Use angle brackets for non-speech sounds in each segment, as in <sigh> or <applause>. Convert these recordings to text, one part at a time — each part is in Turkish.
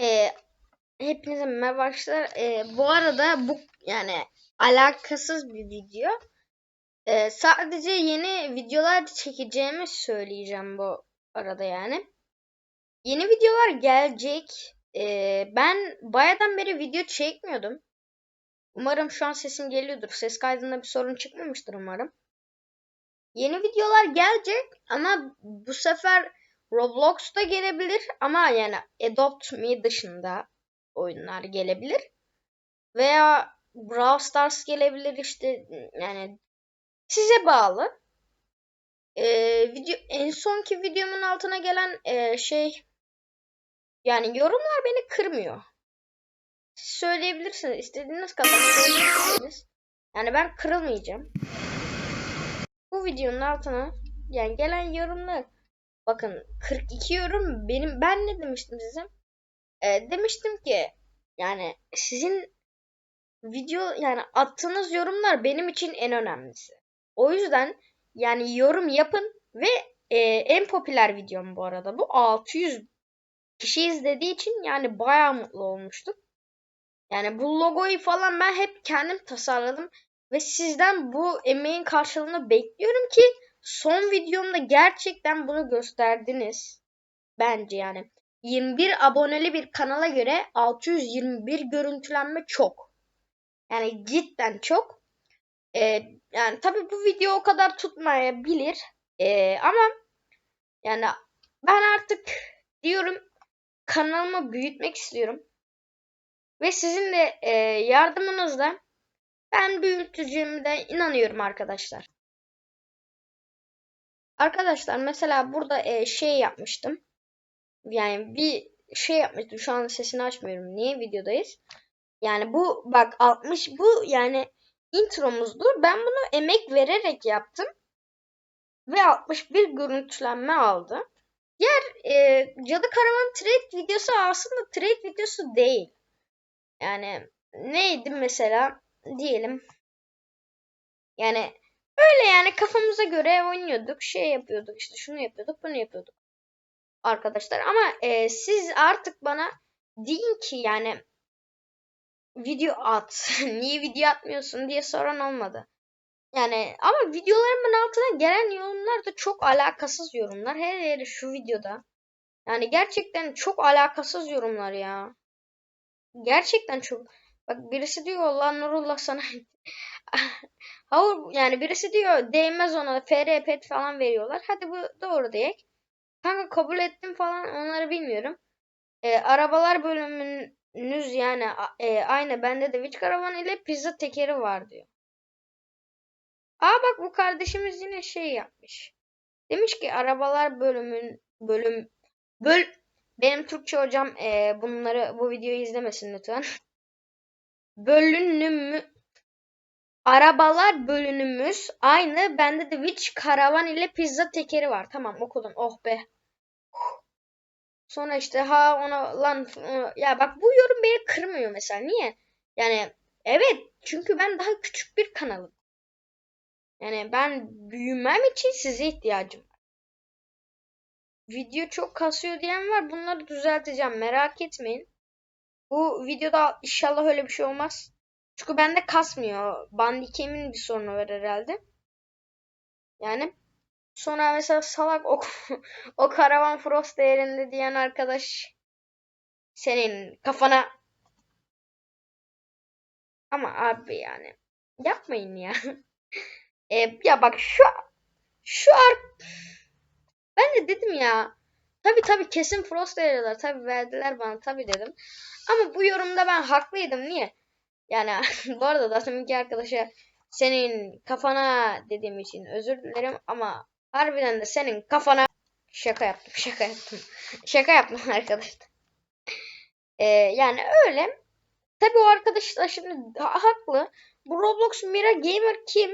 Ee, hepinize merhaba arkadaşlar. Ee, bu arada bu yani alakasız bir video. Ee, sadece yeni videolar çekeceğimi söyleyeceğim bu arada yani. Yeni videolar gelecek. Ee, ben bayağıdan beri video çekmiyordum. Umarım şu an sesim geliyordur. Ses kaydında bir sorun çıkmamıştır umarım. Yeni videolar gelecek ama bu sefer Roblox'ta gelebilir ama yani Adopt Me dışında oyunlar gelebilir. Veya Brawl Stars gelebilir işte yani size bağlı. Ee, video en sonki videomun altına gelen e, şey yani yorumlar beni kırmıyor. Siz söyleyebilirsiniz. istediğiniz kadar söyleyebilirsiniz. Yani ben kırılmayacağım. Bu videonun altına yani gelen yorumlar bakın 42 yorum benim ben ne demiştim size? Ee, demiştim ki yani sizin video yani attığınız yorumlar benim için en önemlisi. O yüzden yani yorum yapın ve e, en popüler videom bu arada bu 600 kişi izlediği için yani bayağı mutlu olmuştum. Yani bu logoyu falan ben hep kendim tasarladım ve sizden bu emeğin karşılığını bekliyorum ki son videomda gerçekten bunu gösterdiniz. Bence yani 21 aboneli bir kanala göre 621 görüntülenme çok. Yani cidden çok. Ee, yani tabii bu video o kadar tutmayabilir. Ee, ama yani ben artık diyorum kanalımı büyütmek istiyorum. Ve sizin de e, yardımınızla ben büyüteceğime de inanıyorum arkadaşlar. Arkadaşlar mesela burada e, şey yapmıştım. Yani bir şey yapmıştım. Şu an sesini açmıyorum. Niye videodayız? Yani bu bak 60 bu yani intromuzdu. Ben bunu emek vererek yaptım. Ve 61 görüntülenme aldı. Diğer e, Cadı Karavan trade videosu aslında trade videosu değil. Yani neydi mesela diyelim. Yani öyle yani kafamıza göre oynuyorduk. Şey yapıyorduk işte şunu yapıyorduk bunu yapıyorduk. Arkadaşlar ama e, siz artık bana deyin ki yani video at. <laughs> Niye video atmıyorsun diye soran olmadı. Yani ama videolarımın altına gelen yorumlar da çok alakasız yorumlar. Her yeri şu videoda. Yani gerçekten çok alakasız yorumlar ya. Gerçekten çok. Bak birisi diyor lan Nurullah sana. <laughs> Hayır yani birisi diyor değmez ona FR pet falan veriyorlar. Hadi bu doğru diyek. Kanka kabul ettim falan onları bilmiyorum. E, arabalar bölümünüz yani e, aynı bende de Witch Karavan ile pizza tekeri var diyor. Aa bak bu kardeşimiz yine şey yapmış. Demiş ki arabalar bölümün bölüm böl benim Türkçe hocam e, bunları bu videoyu izlemesin lütfen. <laughs> Bölünümü arabalar bölünümüz aynı. Bende de Witch karavan ile pizza tekeri var. Tamam okudum. Oh be. Sonra işte ha ona lan ya bak bu yorum beni kırmıyor mesela. Niye? Yani evet çünkü ben daha küçük bir kanalım. Yani ben büyümem için size ihtiyacım var. Video çok kasıyor diyen var. Bunları düzelteceğim. Merak etmeyin. Bu videoda inşallah öyle bir şey olmaz. Çünkü bende kasmıyor. Bandicam'in bir sorunu var herhalde. Yani sonra mesela salak o, <laughs> o karavan frost değerinde diyen arkadaş senin kafana ama abi yani yapmayın ya. <laughs> e, ya bak şu şu ar ben de dedim ya tabi tabi kesin frost veriyorlar tabi verdiler bana tabi dedim ama bu yorumda ben haklıydım niye yani <laughs> bu arada da deminki arkadaşa senin kafana dediğim için özür dilerim ama harbiden de senin kafana şaka yaptım şaka yaptım <laughs> şaka yaptım <laughs> arkadaşlar. Ee, yani öyle. Tabi o arkadaş da şimdi haklı. Bu Roblox Mira Gamer kim?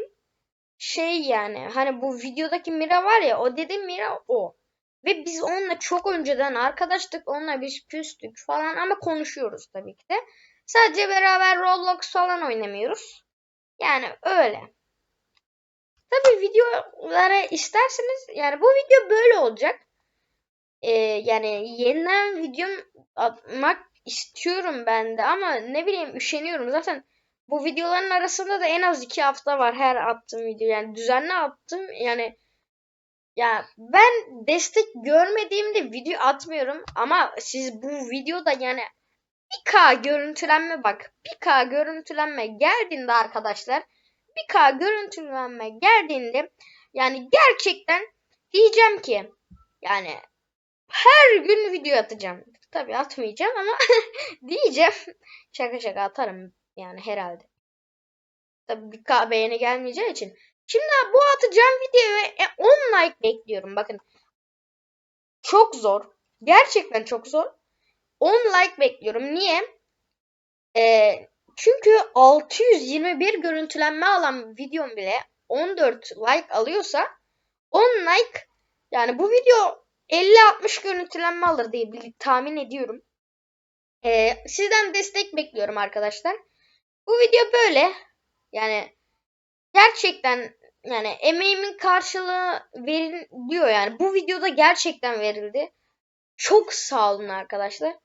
Şey yani hani bu videodaki Mira var ya o dediğim Mira o. Ve biz onunla çok önceden arkadaştık. Onunla biz küstük falan ama konuşuyoruz tabii ki de. Sadece beraber Roblox falan oynamıyoruz. Yani öyle. Tabi videolara isterseniz yani bu video böyle olacak. Ee, yani yeniden video atmak istiyorum ben de ama ne bileyim üşeniyorum. Zaten bu videoların arasında da en az iki hafta var her attığım video. Yani düzenli attım. Yani ya ben destek görmediğimde video atmıyorum ama siz bu videoda yani 1K görüntülenme bak 1K görüntülenme geldiğinde arkadaşlar 1K görüntülenme geldiğinde yani gerçekten diyeceğim ki yani her gün video atacağım. Tabii atmayacağım ama <laughs> diyeceğim. Şaka şaka atarım yani herhalde. Tabii 1K beğeni gelmeyeceği için. Şimdi bu atacağım videoya 10 like bekliyorum. Bakın. Çok zor. Gerçekten çok zor. 10 like bekliyorum. Niye? Ee, çünkü 621 görüntülenme alan videom bile 14 like alıyorsa 10 like yani bu video 50-60 görüntülenme alır diye bil- tahmin ediyorum. Ee, sizden destek bekliyorum arkadaşlar. Bu video böyle. Yani gerçekten yani emeğimin karşılığı veriliyor yani. Bu videoda gerçekten verildi. Çok sağ olun arkadaşlar.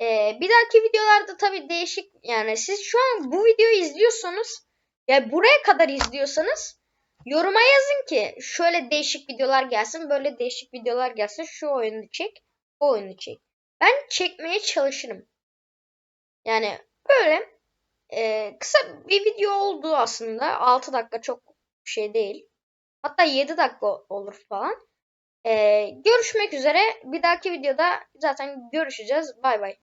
Ee, bir dahaki videolarda tabii değişik yani siz şu an bu videoyu izliyorsanız ya buraya kadar izliyorsanız yoruma yazın ki şöyle değişik videolar gelsin, böyle değişik videolar gelsin, şu oyunu çek, bu oyunu çek. Ben çekmeye çalışırım. Yani böyle e, kısa bir video oldu aslında. 6 dakika çok şey değil. Hatta 7 dakika olur falan. E, görüşmek üzere. Bir dahaki videoda zaten görüşeceğiz. Bay bay.